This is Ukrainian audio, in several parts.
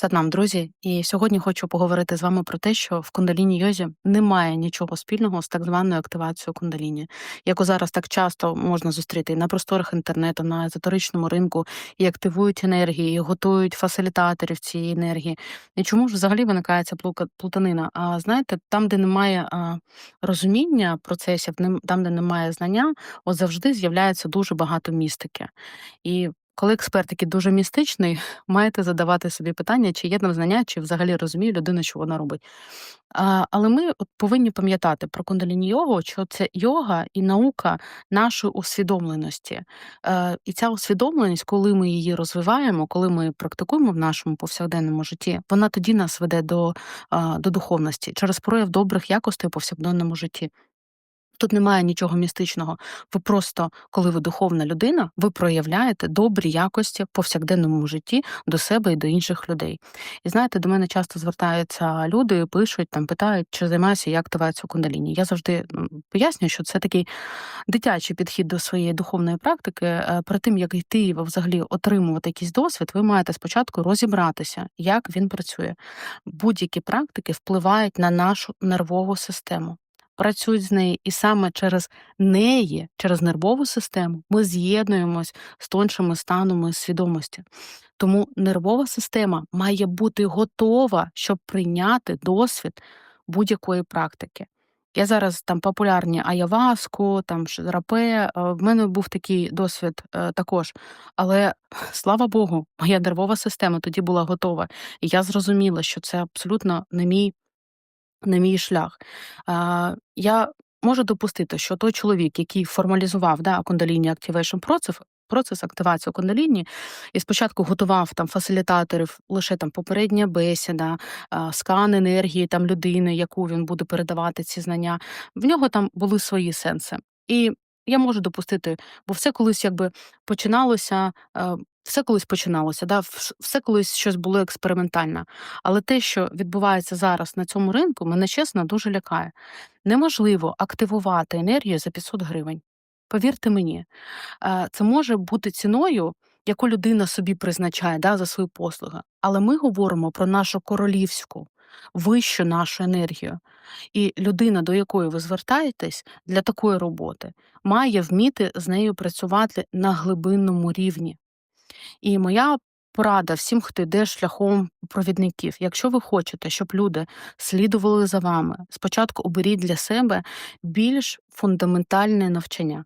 Саднам, друзі, і сьогодні хочу поговорити з вами про те, що в кундаліні йозі немає нічого спільного з так званою активацією кундаліні, яку зараз так часто можна зустріти на просторах інтернету, на езотеричному ринку, і активують енергії, і готують фасилітаторів цієї енергії. І чому ж взагалі виникає ця плутанина? А знаєте, там, де немає а, розуміння процесів, там, де немає знання, от завжди з'являється дуже багато містики. І коли експерт такий дуже містичний, маєте задавати собі питання, чи є там знання, чи взагалі розуміє людина, що вона робить. А, але ми от повинні пам'ятати про кундаліні йогу, що це йога і наука нашої усвідомленості. Е, і ця усвідомленість, коли ми її розвиваємо, коли ми практикуємо в нашому повсякденному житті, вона тоді нас веде до, до духовності через прояв добрих якостей у повсякденному житті. Тут немає нічого містичного. Ви просто, коли ви духовна людина, ви проявляєте добрі якості в повсякденному житті до себе і до інших людей. І знаєте, до мене часто звертаються люди, пишуть там, питають, чи займаюся я активацією кундаліні. Я завжди пояснюю, що це такий дитячий підхід до своєї духовної практики. Е, Перед тим як йти взагалі отримувати якийсь досвід, ви маєте спочатку розібратися, як він працює. Будь-які практики впливають на нашу нервову систему працюють з нею, і саме через неї, через нервову систему, ми з'єднуємось з тоншими станами свідомості. Тому нервова система має бути готова, щоб прийняти досвід будь-якої практики. Я зараз там популярні аяваску, там рапе. е, В мене був такий досвід е, також. Але слава Богу, моя нервова система тоді була готова. І я зрозуміла, що це абсолютно не мій на мій шлях. А, я можу допустити, що той чоловік, який формалізував да, кундаліні Activation процес, процес активації кундаліні, і спочатку готував там фасилітаторів лише там попередня бесіда, скан енергії там людини, яку він буде передавати ці знання. В нього там були свої сенси. І я можу допустити, бо все колись якби починалося. Все колись починалося, да? все колись щось було експериментальне. Але те, що відбувається зараз на цьому ринку, мене чесно дуже лякає. Неможливо активувати енергію за 500 гривень. Повірте мені, е, це може бути ціною, яку людина собі призначає да, за свою послуги. Але ми говоримо про нашу королівську, вищу нашу енергію. І людина, до якої ви звертаєтесь для такої роботи, має вміти з нею працювати на глибинному рівні. І моя порада всім, хто йде шляхом провідників. Якщо ви хочете, щоб люди слідували за вами, спочатку оберіть для себе більш фундаментальне навчання.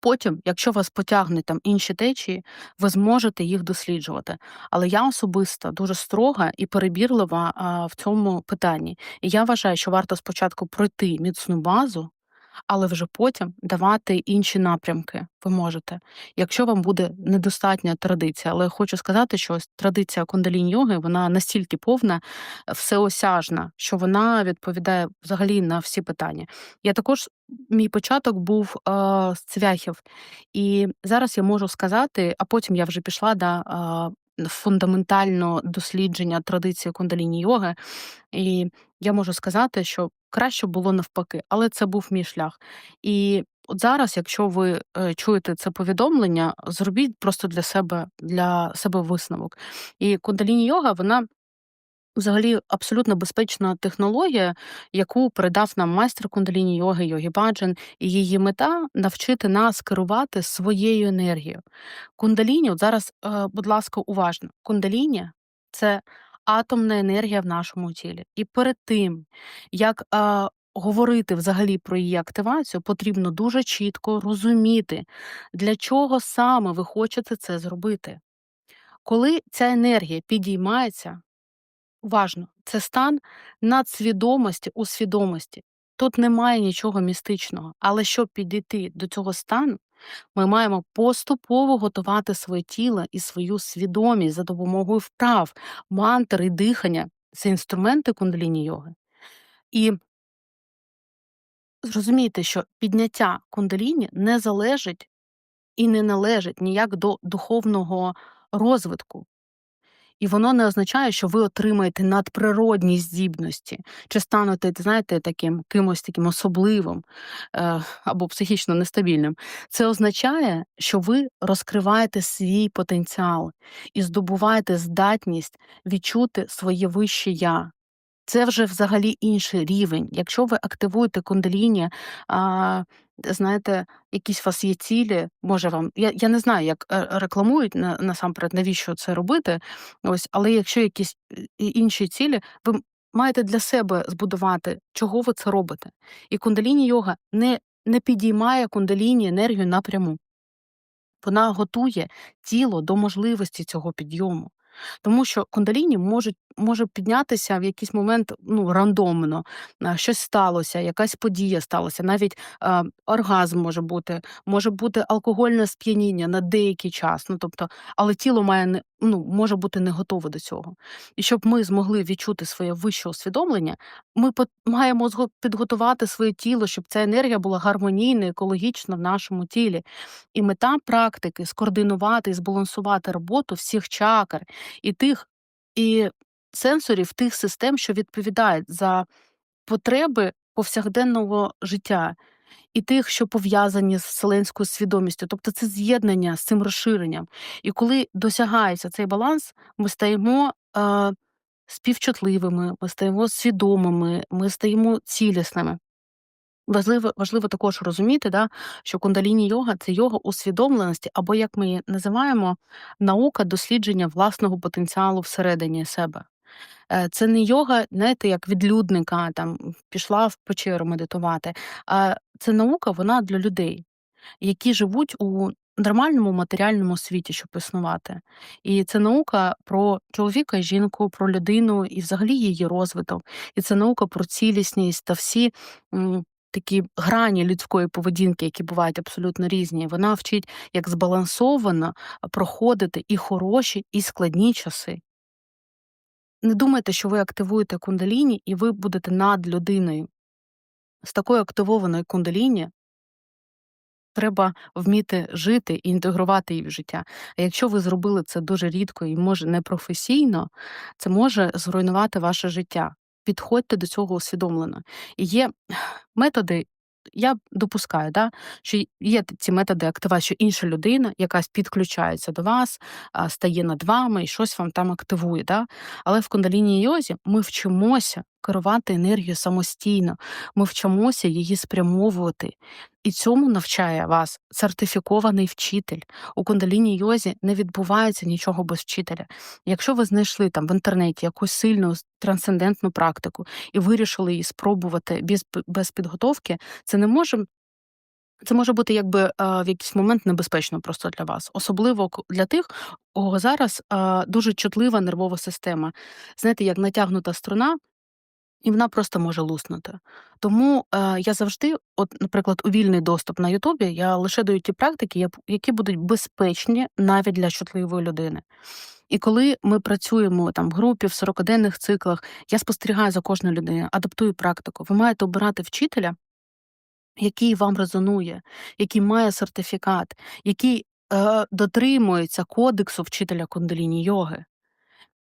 Потім, якщо вас потягнуть там інші течії, ви зможете їх досліджувати. Але я особисто дуже строга і перебірлива а, в цьому питанні. І я вважаю, що варто спочатку пройти міцну базу, але вже потім давати інші напрямки ви можете, якщо вам буде недостатня традиція. Але хочу сказати, що ось традиція кундалінь йоги вона настільки повна, всеосяжна, що вона відповідає взагалі на всі питання. Я також мій початок був е, з цвяхів, і зараз я можу сказати, а потім я вже пішла да, е, фундаментально дослідження традиції кундаліні йоги. І я можу сказати, що краще було навпаки, але це був мій шлях. І от зараз, якщо ви е, чуєте це повідомлення, зробіть просто для себе для себе висновок. І кундаліні йога, вона взагалі абсолютно безпечна технологія, яку передав нам майстер кундаліні йоги Йогі Баджан, і її мета навчити нас керувати своєю енергією. Кундаліні, от зараз, е, будь ласка, уважно, кундаліні це атомна енергія в нашому тілі. І перед тим, як е, говорити взагалі про її активацію, потрібно дуже чітко розуміти, для чого саме ви хочете це зробити. Коли ця енергія підіймається, уважно, це стан надсвідомості у свідомості. Тут немає нічого містичного. Але щоб підійти до цього стану, ми маємо поступово готувати своє тіло і свою свідомість за допомогою вправ, мантр і дихання. Це інструменти кундаліні йоги. І зрозумійте, що підняття кундаліні не залежить і не належить ніяк до духовного розвитку. І воно не означає, що ви отримаєте надприродні здібності чи станете, знаєте, таким кимось таким особливим е, або психічно нестабільним. Це означає, що ви розкриваєте свій потенціал і здобуваєте здатність відчути своє вище я. Це вже взагалі інший рівень. Якщо ви активуєте кундаліні, знаєте, якісь вас є цілі, може вам. Я я не знаю, як е, рекламують на, насамперед, навіщо це робити. Ось, але якщо якісь е, інші цілі, ви маєте для себе збудувати, чого ви це робите. І кундаліні йога не, не підіймає кундаліні енергію напряму. Вона готує тіло до можливості цього підйому. Тому що кундаліні можуть може піднятися в якийсь момент ну, рандомно, щось сталося, якась подія сталася, навіть а, оргазм може бути, може бути алкогольне сп'яніння на деякий час. Ну тобто, але тіло має не ну, може бути не готове до цього. І щоб ми змогли відчути своє вище усвідомлення, ми маємо підготувати своє тіло, щоб ця енергія була гармонійна, екологічна в нашому тілі. І мета практики скоординувати і збалансувати роботу всіх чакр і тих і сенсорів тих систем, що відповідають за потреби повсякденного життя, і тих, що пов'язані з вселенською свідомістю. Тобто це з'єднання з цим розширенням. І коли досягається цей баланс, ми стаємо е, співчутливими, ми стаємо свідомими, ми стаємо цілісними. Важливо важливо також розуміти, да, що кундаліні йога це йога усвідомленості, або як ми її називаємо, наука дослідження власного потенціалу всередині себе. Е, Це не йога, знаєте, як відлюдника, там пішла в печеру медитувати. А це наука, вона для людей, які живуть у нормальному матеріальному світі, щоб існувати. І це наука про чоловіка і жінку, про людину і взагалі її розвиток. І це наука про цілісність та всі такі грані людської поведінки, які бувають абсолютно різні. Вона вчить, як збалансовано проходити і хороші, і складні часи. Не думайте, що ви активуєте кундаліні і ви будете над людиною. З такою активованою кундаліні треба вміти жити і інтегрувати її в життя. А якщо ви зробили це дуже рідко і може непрофесійно, це може зруйнувати ваше життя. Підходьте до цього усвідомлено. І є методи. Я допускаю, да, що є ці методи активації, що інша людина, якась підключається до вас, стає над вами і щось вам там активує. Да? Але в кундаліні йозі ми вчимося керувати енергією самостійно, ми вчимося її спрямовувати. І цьому навчає вас сертифікований вчитель. У кундаліні йозі не відбувається нічого без вчителя. Якщо ви знайшли там в інтернеті якусь сильну трансцендентну практику і вирішили її спробувати без, без підготовки, це не може. Це може бути якби е, в якийсь момент небезпечно просто для вас, особливо для тих, у кого зараз е, дуже чутлива нервова система. Знаєте, як натягнута струна, і вона просто може луснути. Тому е, я завжди, от, наприклад, у вільний доступ на Ютубі, я лише даю ті практики, які будуть безпечні навіть для чутливої людини. І коли ми працюємо там в групі, в 40-денних циклах, я спостерігаю за кожною людиною, адаптую практику. Ви маєте обирати вчителя, який вам резонує, який має сертифікат, який е, дотримується кодексу вчителя кундаліні йоги.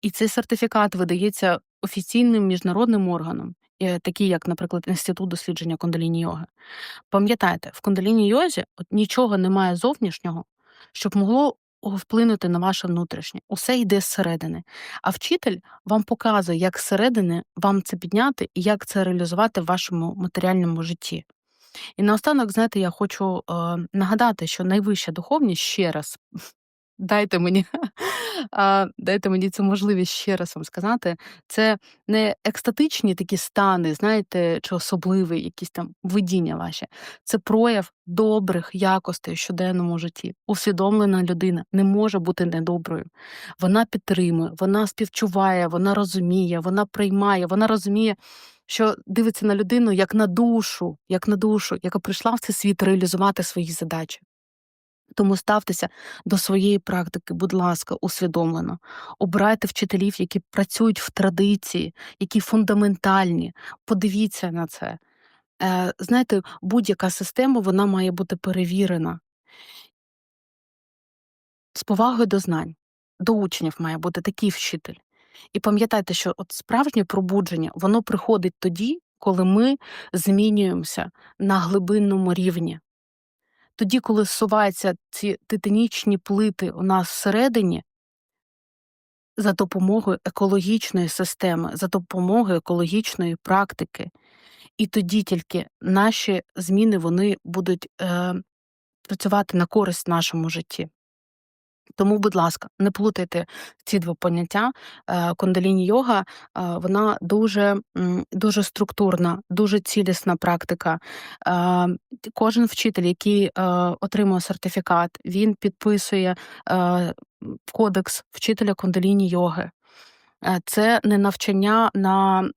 І цей сертифікат видається офіційним міжнародним органом, е, такий як, наприклад, Інститут дослідження кундаліні йоги. Пам'ятайте, в кундаліні йозі от нічого немає зовнішнього, щоб могло вплинути на ваше внутрішнє. Усе йде зсередини. А вчитель вам показує, як зсередини вам це підняти і як це реалізувати в вашому матеріальному житті. І наостанок, знаєте, я хочу е, нагадати, що найвища духовність ще раз дайте мені, дайте мені цю можливість ще раз вам сказати. Це не екстатичні такі стани, знаєте, чи особливі якісь там видіння ваші. Це прояв добрих якостей в щоденному житті. Усвідомлена людина не може бути недоброю. Вона підтримує, вона співчуває, вона розуміє, вона приймає, вона розуміє. Що дивиться на людину як на душу, як на душу, яка прийшла в цей світ реалізувати свої задачі. Тому ставтеся до своєї практики, будь ласка, усвідомлено. Обирайте вчителів, які працюють в традиції, які фундаментальні. Подивіться на це. Е, знаєте, будь-яка система вона має бути перевірена з повагою до знань. до учнів має бути такий вчитель. І пам'ятайте, що от справжнє пробудження, воно приходить тоді, коли ми змінюємося на глибинному рівні. Тоді, коли зсуваються ці титанічні плити у нас всередині, за допомогою екологічної системи, за допомогою екологічної практики. І тоді тільки наші зміни вони будуть е, працювати на користь нашому житті. Тому, будь ласка, не плутайте ці два поняття. Е, Кундаліні йога, е, вона дуже, дуже структурна, дуже цілісна практика. Е, Кожен вчитель, який отримує сертифікат, він підписує кодекс вчителя кундаліні йоги. Це не навчання на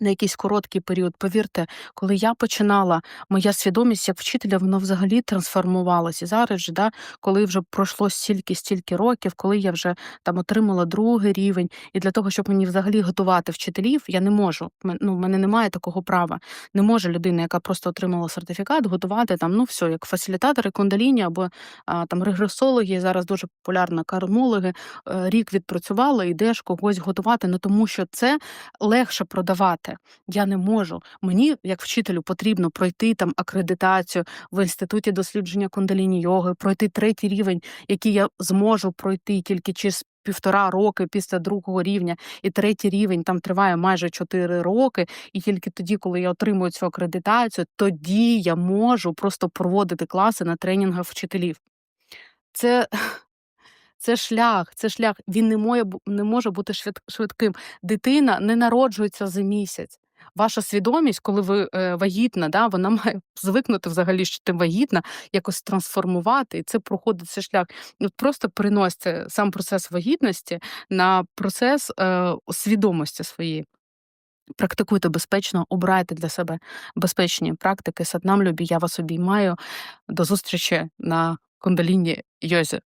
на якийсь короткий період. Повірте, коли я починала, моя свідомість як вчителя, воно взагалі трансформувалася. І зараз же, да, коли вже пройшло стільки, стільки років, коли я вже там отримала другий рівень, і для того, щоб мені взагалі готувати вчителів, я не можу. Ну, в мене немає такого права. Не може людина, яка просто отримала сертифікат, готувати там, ну все, як фасилітатори кундаліні або а, там регресологи, зараз дуже популярно кармологи. е, Рік відпрацювала, йдеш когось готувати, ну тому що це легше продавати. Я не можу. Мені, як вчителю, потрібно пройти там акредитацію в інституті дослідження кундаліні йоги, пройти третій рівень, який я зможу пройти тільки через півтора роки після другого рівня, і третій рівень там триває майже чотири роки. І тільки тоді, коли я отримую цю акредитацію, тоді я можу просто проводити класи на тренінгах вчителів. Це це шлях, це шлях. Він не може, не може бути швид- швидким. Дитина не народжується за місяць. Ваша свідомість, коли ви е, вагітна, да, вона має звикнути взагалі, що ти вагітна, якось трансформувати, і це проходить цей шлях. От просто переносьте сам процес вагітності на процес е, свідомості своєї. Практикуйте безпечно, обирайте для себе безпечні практики. Саднам любі, я вас обіймаю. До зустрічі на кундаліні йозі.